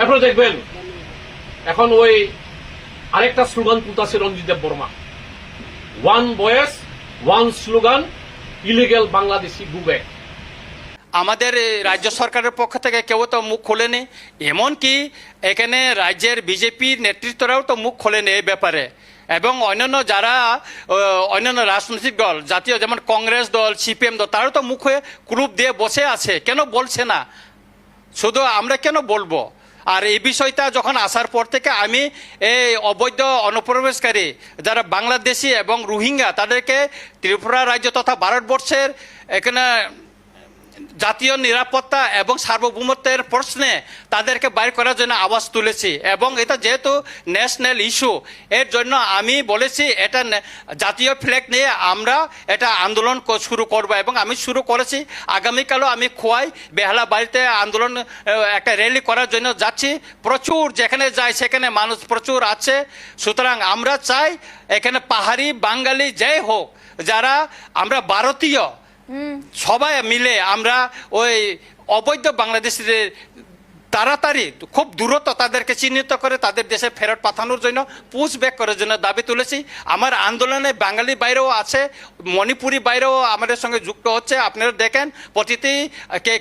এরপরে দেখবেন? এখন ওই আরেকটা স্লোগান তুলতেছে Ranjit Dev Barma. One voice one slogan illegal Bangladeshi go back আমাদের রাজ্য সরকারের পক্ষ থেকে কেউ তো মুখ খোলেনি, এমনকি এখানে রাজ্যের বিজেপির নেতৃত্বরাও তো মুখ খোলেনি এই ব্যাপারে। এবং অন্যান্য যারা অন্যান্য রাজনৈতিক দল, জাতীয় যেমন কংগ্রেস দল, সিপিএম দল, তারাও তো মুখে গ্রুপ দিয়ে বসে আছে। কেন বলছে না? শুধু আমরা কেন বলব? আর এই বিষয়টা যখন আসার পর থেকে আমি এই অবৈধ অনুপ্রবেশকারী যারা বাংলাদেশি এবং রোহিঙ্গা, তাদেরকে ত্রিপুরা রাজ্য তথা ভারতবর্ষের এখানে জাতীয় নিরাপত্তা এবং সার্বভৌমত্বের প্রশ্নে তাদেরকে বাইর করার জন্য আওয়াজ তুলেছি। এবং এটা যেহেতু ন্যাশনাল ইস্যু এর জন্য আমি বলেছি, এটা জাতীয় ফ্ল্যাগ নিয়ে আমরা এটা আন্দোলন শুরু করব এবং আমি শুরু করেছি। আগামীকালও আমি খোয়াই, বেহালা বাড়িতে আন্দোলন একটা র্যালি করার জন্য যাচ্ছি। প্রচুর যেখানে যাই সেখানে মানুষ প্রচুর আছে। সুতরাং আমরা চাই এখানে পাহাড়ি বাঙালি যাই হোক, যারা আমরা ভারতীয় সবাই মিলে আমরা ওই অবৈধ বাংলাদেশিদের তাড়াতাড়ি খুব দ্রুত তাদেরকে চিহ্নিত করে তাদের দেশে ফেরত পাঠানোর জন্য পুশ ব্যাক করার জন্য দাবি তুলেছি। আমার আন্দোলনে বাঙালি বাইরেও আছে, মণিপুরি বাইরেও আমাদের সঙ্গে যুক্ত হচ্ছে। আপনারা দেখেন, প্রতিটি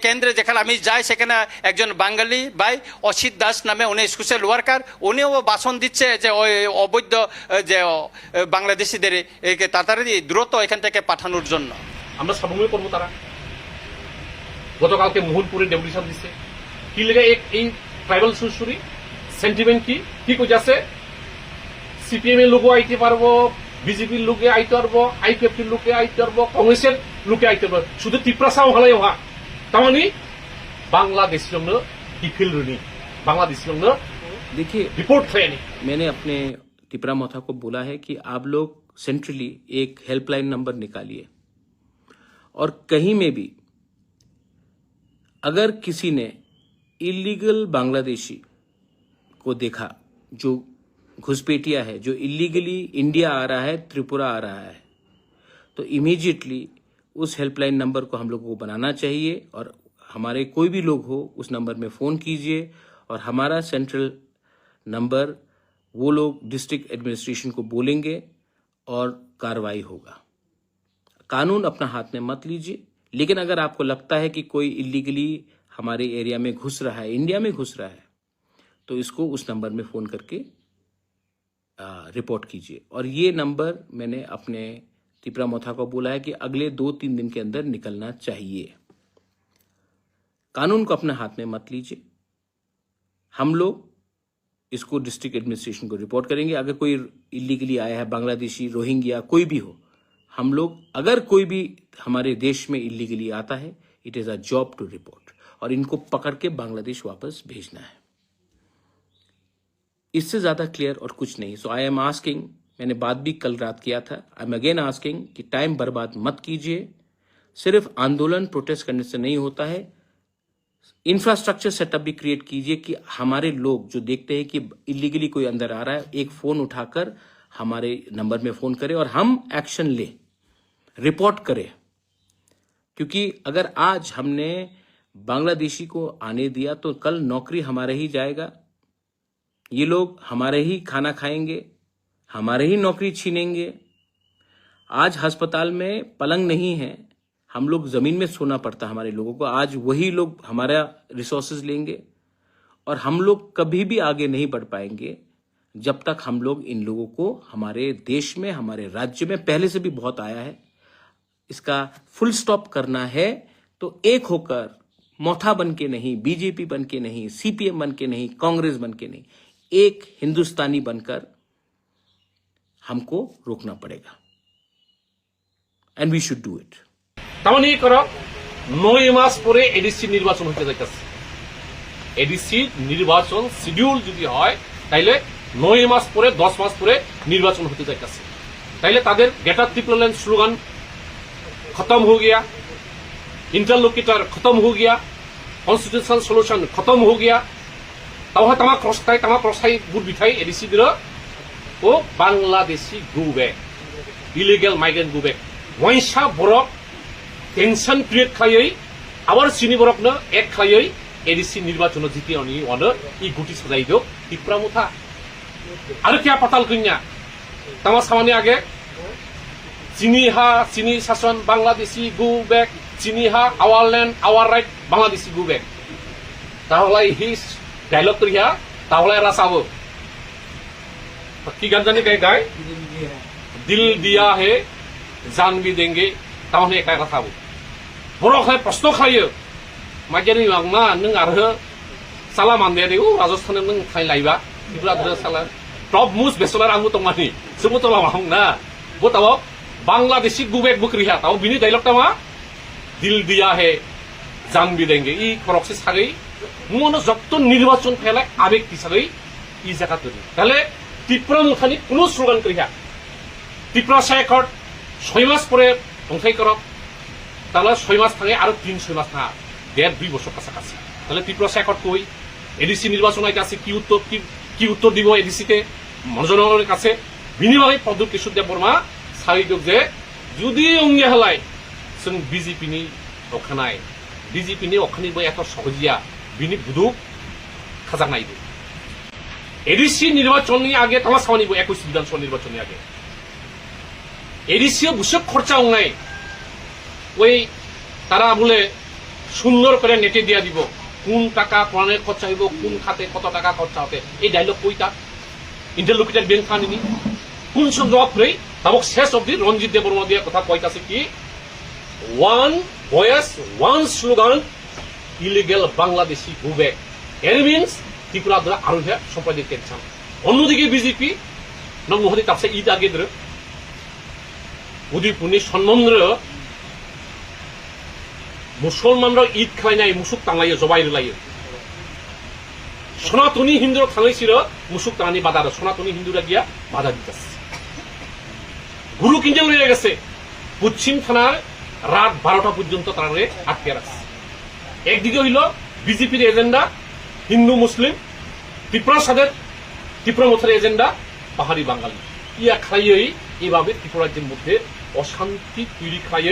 কেন্দ্রে যেখানে আমি যাই, সেখানে একজন বাঙালি ভাই, অসিত দাস নামে উনি সোশ্যাল ওয়ার্কার, উনিও ভাষণ দিচ্ছে যে ওই অবৈধ, যে বাংলাদেশিদের তাড়াতাড়ি দ্রুত এখান থেকে পাঠানোর জন্য। আমরা সাবময় করবো তারা গতকালকে মোহনপুরে ডেপুটেশন দিছে কি লেগে এই- এই ট্রাইবাল সুরসুরি সেন্টিমেন্ট কি কি কইতাছে সিপিএম এর লোকও আইতে পারবো বিজেপির লোকে আইতে পারবো আইপিএফটির লোকে আইতে পারবো কংগ্রেসের লোকে আইতে পারবো শুধু ত্রিপুরা সাও হলাই হওয়া তার মানে বাংলাদেশ জন্য ডিফিল রিনি বাংলাদেশ জন্য देखिए রিপোর্ট হয়নি मैंने अपने तिपरा मोथा को बोला है कि आप लोग सेंट्रली एक हेल्पलाइन नंबर निकालिए और कहीं में भी, अगर किसी ने इलीगल बांग्लादेशी को देखा, जो घुसपैठिया है, जो इलीगली इंडिया आ रहा है, त्रिपुरा आ रहा है तो इमीजिएटली उस हेल्पलाइन नंबर को हम लोगों को बनाना चाहिए और हमारे कोई भी लोग हो, उस नंबर में फ़ोन कीजिए और हमारा सेंट्रल नंबर वो लोग डिस्ट्रिक्ट एडमिनिस्ट्रेशन को बोलेंगे और कार्रवाई होगा। कानून अपना हाथ में मत लीजिए। लेकिन अगर आपको लगता है कि कोई इलीगली हमारे एरिया में घुस रहा है इंडिया में घुस रहा है तो इसको उस नंबर में फ़ोन करके रिपोर्ट कीजिए। और ये नंबर मैंने अपने तिपरा मोथा को बोला है कि अगले दो तीन दिन के अंदर निकलना चाहिए। कानून को अपने हाथ में मत लीजिए। हम लोग इसको डिस्ट्रिक्ट एडमिनिस्ट्रेशन को रिपोर्ट करेंगे। अगर कोई इलीगली आया है, बांग्लादेशी, रोहिंग्या, कोई भी हो हम लोग, अगर कोई भी हमारे देश में इलीगली आता है it is a job to report और इनको पकड़ के बांग्लादेश वापस भेजना है। इससे ज़्यादा क्लियर और कुछ नहीं। सो आई एम आस्किंग मैंने बात भी कल रात किया था। आई एम अगेन आस्किंग कि टाइम बर्बाद मत कीजिए। सिर्फ़ आंदोलन प्रोटेस्ट करने से नहीं होता है। इंफ्रास्ट्रक्चर सेटअप भी क्रिएट कीजिए कि हमारे लोग जो देखते हैं कि इलीगली कोई अंदर आ रहा है, एक फ़ोन उठाकर हमारे नंबर में फ़ोन करें और हम एक्शन लें। रिपोर्ट करें। क्योंकि अगर आज हमने बांग्लादेशी को आने दिया तो कल नौकरी हमारे ही जाएगा। ये लोग हमारे ही खाना खाएँगे, हमारे ही नौकरी छीनेंगे। आज अस्पताल में पलंग नहीं है, हम लोग ज़मीन में सोना पड़ता है हमारे लोगों को। आज वही लोग हमारा रिसोर्सेज लेंगे और हम लोग कभी भी आगे नहीं बढ़ पाएँगे, जब तक हम लोग इन लोगों को हमारे देश में, हमारे राज्य में पहले से भी बहुत आया है। इसका फुल स्टॉप करना है तो एक होकर मोथा बन के नहीं बीजेपी बन के नहीं सीपीएम बन के नहीं कांग्रेस बन के नहीं एक हिंदुस्तानी बनकर हमको रोकना पड़ेगा and we should do it তার মানে কর নয় মাস পরে এডিসি নির্বাচন হতে যাইতেছে এডিসি নির্বাচন শিডিউল যদি হয় তাইলে নয় মাস পরে দশ মাস পরে নির্বাচন হতে যাইতেছে তাইলে তাদের গেটার ত্রিপুরাল্যান্ড স্লোগান खत्म हो गया इंटरलोकेटर खत्म हो गया कॉन्स्टिट्यूशन सोल्यूशन खत्म हो गया तावहा तामा क्रसथाय तामा क्रसथाय बुट बिथाय एडिसि दिरो ओ बांग्लादेशी गुबेक इलिगेल माइग्रेंट गुबेक वैसा बरफ टेंशन क्रिएट खालायै आबार सिनि बरफनो एक खालायै এডিসি নির্বাচন জিতে অনি অন ই গুটি সজাই দিও ত্রিপুরা মুথা আর কিয়া পাতাল কন্যা তামা সামানি আগে চিনিহা চিনি শাসন Bangladeshi go back চিনিহা our land our right Bangladeshi go back তাহলে হি ডাইলগ করিয়া তাহলে এরা চাব। কি গান জানি গাই গাই? দিল দিয়া হে জানবি দেঙ্গে, তাহলে একা একা চাব। বড়খাই প্রশ্ন খাইयो মাইকেনি মা, নং আরও সালা মানদে রে ও রাজস্থানে নং খাই লাইবা। ইবরা সালা টপ মুস বেসলার আঙ্গু তোমানি। সুমতলা না। বোতাও বাংলাদেশি গুবেক বুক রিহা হ্যাঁ, তাও বিনি ডাইলগটা মা। দিল দিয়া হে জান বিদেঙ্গে ই প্রক্সি সাগেই মনে যত নির্বাচন ফেলায় আবেগ হিসাবেই ই জায়গা তৈরি তাহলে ত্রিপুরা মুখানি কোনো স্লোগান করিহা হ্যা। ত্রিপুরা ছয় মাস পরে ধ্বংসাই করক তাহলে ছয় মাস থাকে আর তিন ছয় মাস থাকা। দেড় দুই বছর কাছাকাছি তাহলে ত্রিপুরা শেখর কই এডিসি নির্বাচন আইতে আছে, কি উত্তর কি উত্তর দিব এডিসিতে মনোজনগরের কাছে বিনিময়ে পদ্ম কিশোর দেব বর্মা সারিদক যে যদি অঙ্গে হেলায় जों बिजेपिनि अखानाय बिजेपिनि अखानिबो एथ सहजिया बिनि बुदुक खाजानायबो এডিসি নির্বাচননি আগে তামা সামানিবো একুশ বিধানসভা নির্বাচননি আগে এডিসিও বুসে খরচা নাই ওই তারা বলে সুন্দর করে নেটে দিয়া দিব কোন টাকা কোরআনে খরচা হইব কোন খাতে কত টাকা খরচা হবে এই ডায়লগ কইতা ইন্টারলোকেটেড বেঙ্ক খানিনি কোন সব জবাব করে তাবক শেষ অব্দি রঞ্জিত দেববর্মা দিয়া কথা কইতাছে কি? Voice, one slogan, illegal Bangladeshi go back. এর মিনস ত্রিপুরা দ্বারা আরও সম্পাদিত করছেন অন্যদিকে বিজেপি নমহদি তাপসে ঈদ আগে উদিপুনি সম্বন্ধ মুসলমানরা ঈদ খাইনাই মুসুক টাঙাইयो জবাই লাইयो সনাতনী হিন্দুরা থাঙাইছিল মুসুক টাঙানি বাধা সনাতনী হিন্দুরা গিয়া বাধা দিতেছে। গুরু কিঞ্জল রয়ে গেছে। পশ্চিম থানার রাত বারোটা পর্যন্ত তারা আটকে রাখছে। একদিকে হইল বিজেপির এজেন্ডা, হিন্দু, মুসলিম, ত্রিপুরা সাদের, ত্রিপুরা মথের এজেন্ডা, পাহাড়ি বাঙালি। ইয়া খাইয়েই এভাবে ত্রিপুরাজ্যের মধ্যে অশান্তি তৈরি খাইয়ে